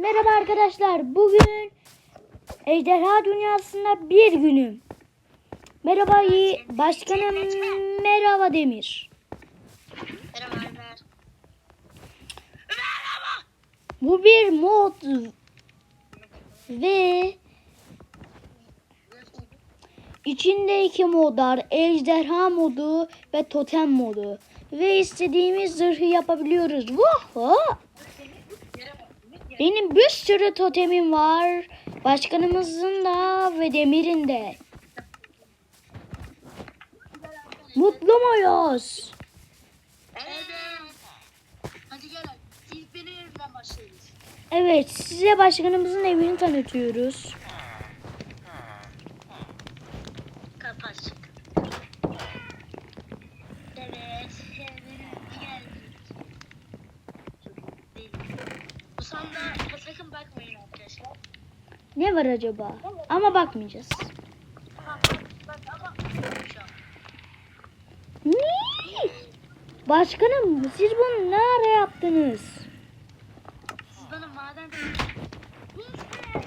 Merhaba arkadaşlar. Bugün Ejderha Dünyası'nda bir günüm. Merhaba iyi başkanım. Merhaba Demir. Merhaba. Bu bir mod ve içinde iki modlar. Ejderha modu ve totem modu. Ve istediğimiz zırhı yapabiliyoruz. Vuhu! Benim bir sürü totemim var. Başkanımızın da ve Demir'in de. Mutlu muyuz? Evet. Size başkanımızın evini tanıtıyoruz. Kapı açık. Evet. Geldik. Sakın bakmayın arkadaşlar. Ne var acaba? Ama bakmayacağız. Ne? Başkanım, siz bunu ne ara yaptınız? Siz bana maden İşte.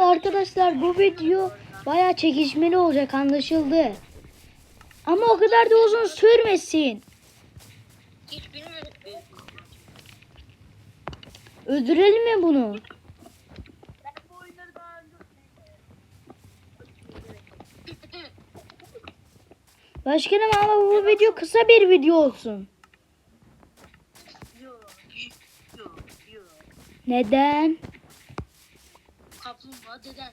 Arkadaşlar Üü, bu video bayağı çekişmeli olacak anlaşıldı. Ama o kadar da uzun sürmesin. Hiç bilmiyorum. Öldürelim mi bunu? Başkanım ama bu video kısa bir video olsun. Neden? Kaplumbağa deden.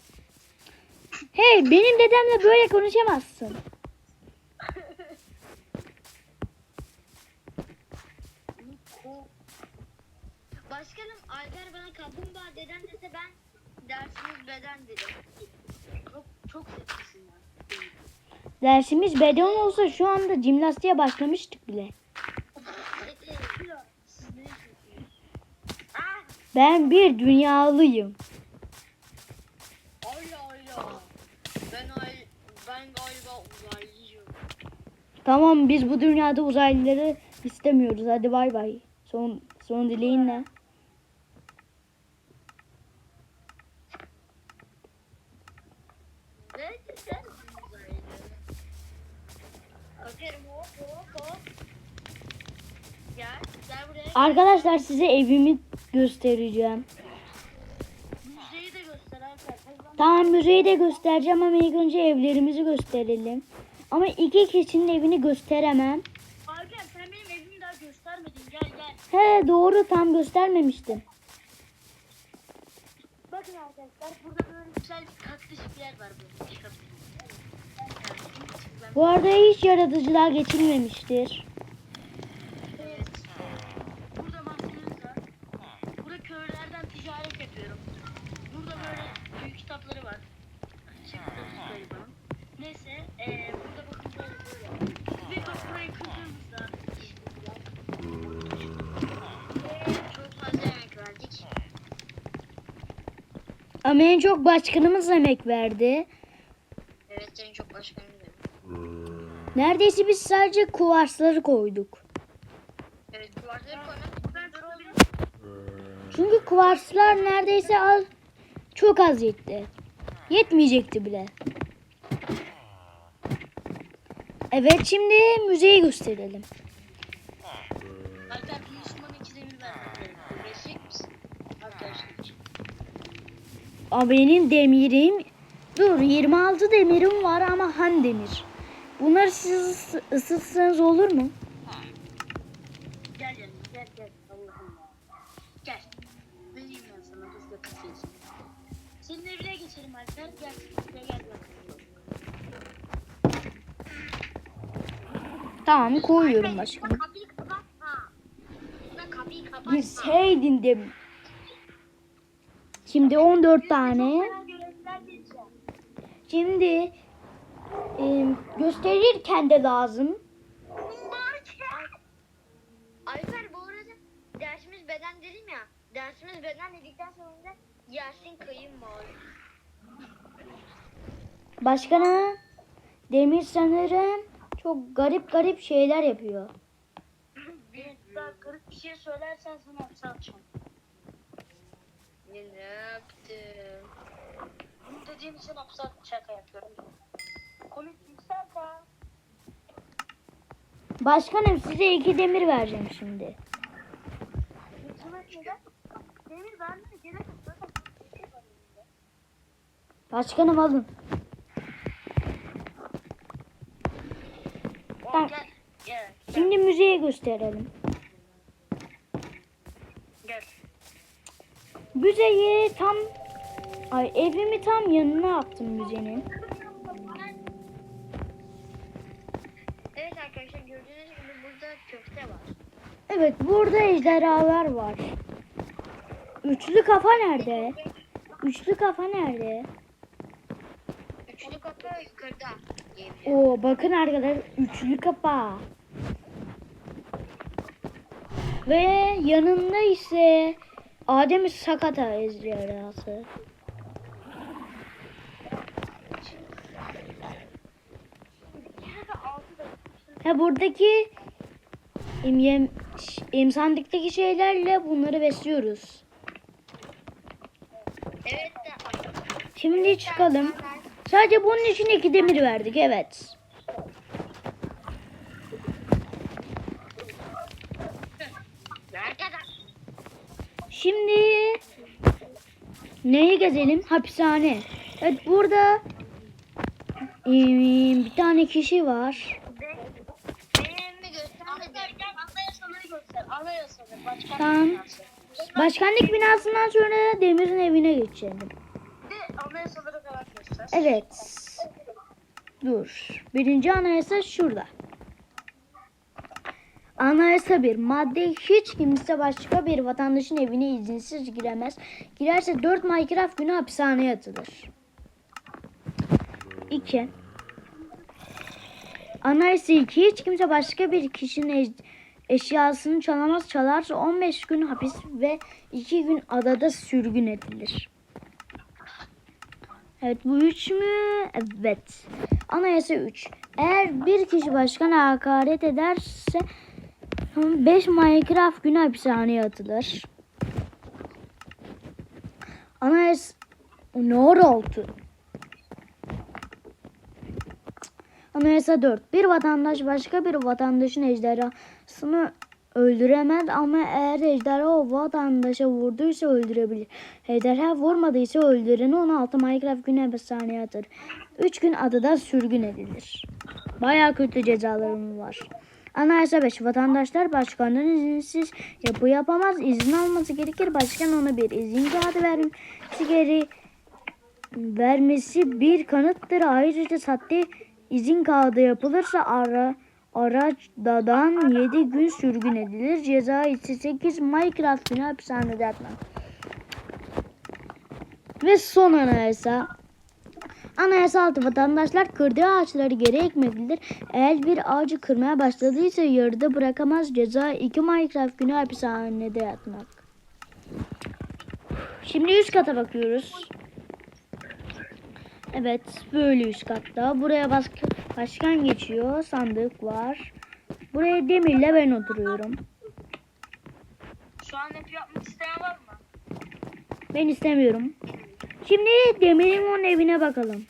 Hey benim dedemle böyle konuşamazsın. Başkanım Alper bana kaplumbağa deden dese ben dersiniz beden dedim. Çok çok zekisin ya. Dersimiz beden olsa şu anda jimnastiğe başlamıştık bile. Ben bir dünyalıyım. Allah Allah. Ben ay ben galiba uzaylıyım. Tamam biz bu dünyada uzaylıları istemiyoruz. Hadi bay bay. Son son dileğin ne? Arkadaşlar size evimi göstereceğim. Müzeyi de Tamam müzeyi de göstereceğim ama ilk önce evlerimizi gösterelim. Ama iki kişinin evini gösteremem. Alper sen benim evimi daha göstermedin. Gel gel. He doğru tam göstermemiştim. Bakın arkadaşlar burada böyle güzel bir kaktüs bir yer var böyle. Bu arada hiç yaratıcılar geçilmemiştir. Evet. Burada mahzenimiz var. Burada köylerden ticaret yapıyorum. Burada böyle büyük kitapları var. Çıktı garibanım. Neyse eee burada bakın böyle böyle. Ve bak burayı kırdığımızda Eee, çok fazla yemek verdik. Ama en çok başkanımız emek verdi. Evet senin çok başkanım benim. Neredeyse biz sadece kuvarsları koyduk. Evet koymak ben sorabilirim. Çünkü kuvarslar neredeyse az, çok az yetti. Yetmeyecekti bile. Evet şimdi müzeyi gösterelim. Alper bir Müslüman iki demir verdim. Verecek misin? Arkadaşlar için. Aa, benim demirim dur 26 demirim var ama han demir. Bunları siz ısı- ısıtsanız olur mu? Gel gel gel gel Allah'ım ya. Gel. Vereyim ben sana. Senin evine geçelim Alper. Gel. Gel gel. gel. Tamam koyuyorum başkanım. Girseydin de. Şimdi 14 tane. Şimdi e, gösterirken de lazım. Alper bu arada dersimiz beden dedim ya. Dersimiz beden dedikten sonra Yasin kayın var. Başkana Demir sanırım çok garip garip şeyler yapıyor. daha garip bir şey söylersen sana atacağım. Ne ne yaptım? Dediğim için at şaka yapıyorum. Komik yüksel ha. Başkanım size iki demir vereceğim şimdi. Demir vermene gerek yok. Şey. Başkanım alın. Gel. Şimdi müzeye gösterelim. Gel. Müzeyi tam ay evimi tam yanına yaptım müzenin. Evet arkadaşlar gördüğünüz gibi burada köfte var. Evet burada ejderhalar var. Üçlü kafa nerede? Üçlü kafa nerede? Üçlü kapı yukarıda. Oo bakın arkadaşlar üçlü kafa. Ve yanında ise Adem Sakata ejderhası. Ha buradaki im, yem, im sandıktaki şeylerle bunları besliyoruz. Evet Şimdi çıkalım. Sadece bunun için iki demir verdik evet. Şimdi neyi gezelim? Hapishane. Evet burada em, bir tane kişi var. Benim mi göstermedi? Anayasaları göster. Anayasaları. Başkan Tamam. binası. Başkanlık binasından sonra Demir'in evine geçelim. De göster. Evet. Dur. Birinci anayasa şurada. Anayasa bir madde hiç kimse başka bir vatandaşın evine izinsiz giremez. Girerse 4 Minecraft günü hapishaneye atılır. 2. Anayasa 2 hiç kimse başka bir kişinin eşyasını çalamaz. Çalarsa 15 gün hapis ve 2 gün adada sürgün edilir. Evet bu 3 mü? Evet. Anayasa 3. Eğer bir kişi başkana hakaret ederse 5 Minecraft günü hapishaneye atılır. Anayasa ne oldu? Anayasa 4. Bir vatandaş başka bir vatandaşın ejderhasını öldüremez ama eğer ejderha o vatandaşa vurduysa öldürebilir. Ejderha vurmadıysa öldüreni 16 Minecraft günü hapishaneye atır. 3 gün adada sürgün edilir. Baya kötü cezalarım var. Anayasa 5. Vatandaşlar başkandan izinsiz yapı yapamaz. İzin alması gerekir. Başkan ona bir izin kağıdı vermesi geri vermesi bir kanıttır. Ayrıca sahte izin kağıdı yapılırsa ara araçtan 7 gün sürgün edilir. Ceza ise 8 Minecraft günü hapishanede yatmak. Ve son anayasa. Anayasa altı vatandaşlar kırdığı ağaçları geri ekmelidir. Eğer bir ağacı kırmaya başladıysa yarıda bırakamaz. Ceza 2 Minecraft günü hapishanede yatmak. Şimdi üst kata bakıyoruz. Evet böyle üst katta. Buraya başka, başkan geçiyor. Sandık var. Buraya Demir'le ben oturuyorum. Şu an hep yapmak isteyen var mı? Ben istemiyorum. Şimdi Demir'in onun evine bakalım.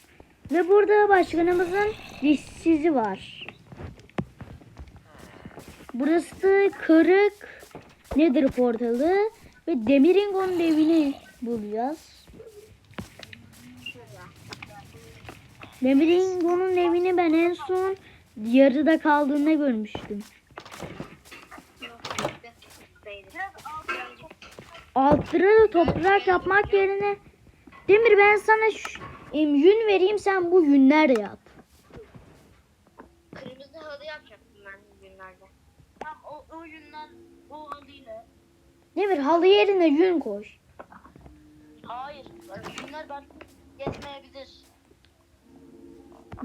Ve burada başkanımızın dişsizi var. Burası kırık nedir portalı ve Demiringo'nun evini bulacağız. Demiringo'nun evini ben en son yarıda kaldığında görmüştüm. Biraz altı çok Altlara da toprak yapmak yerine Demir ben sana şu, em, yün vereyim sen bu yünler yap. Kırmızı halı yapacaktım ben günlerde. tam o, o yünden o halıyla. Demir halı yerine yün koy. Hayır. Bak günler ben yetmeyebilir.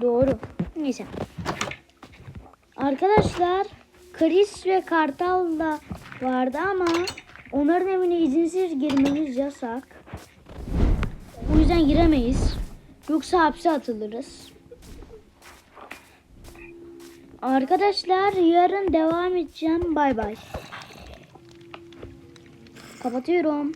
Doğru. Neyse. Arkadaşlar Chris ve Kartal da vardı ama onların evine izinsiz girmemiz yasak. O yüzden giremeyiz. Yoksa hapse atılırız. Arkadaşlar yarın devam edeceğim. Bay bay. Kapatıyorum.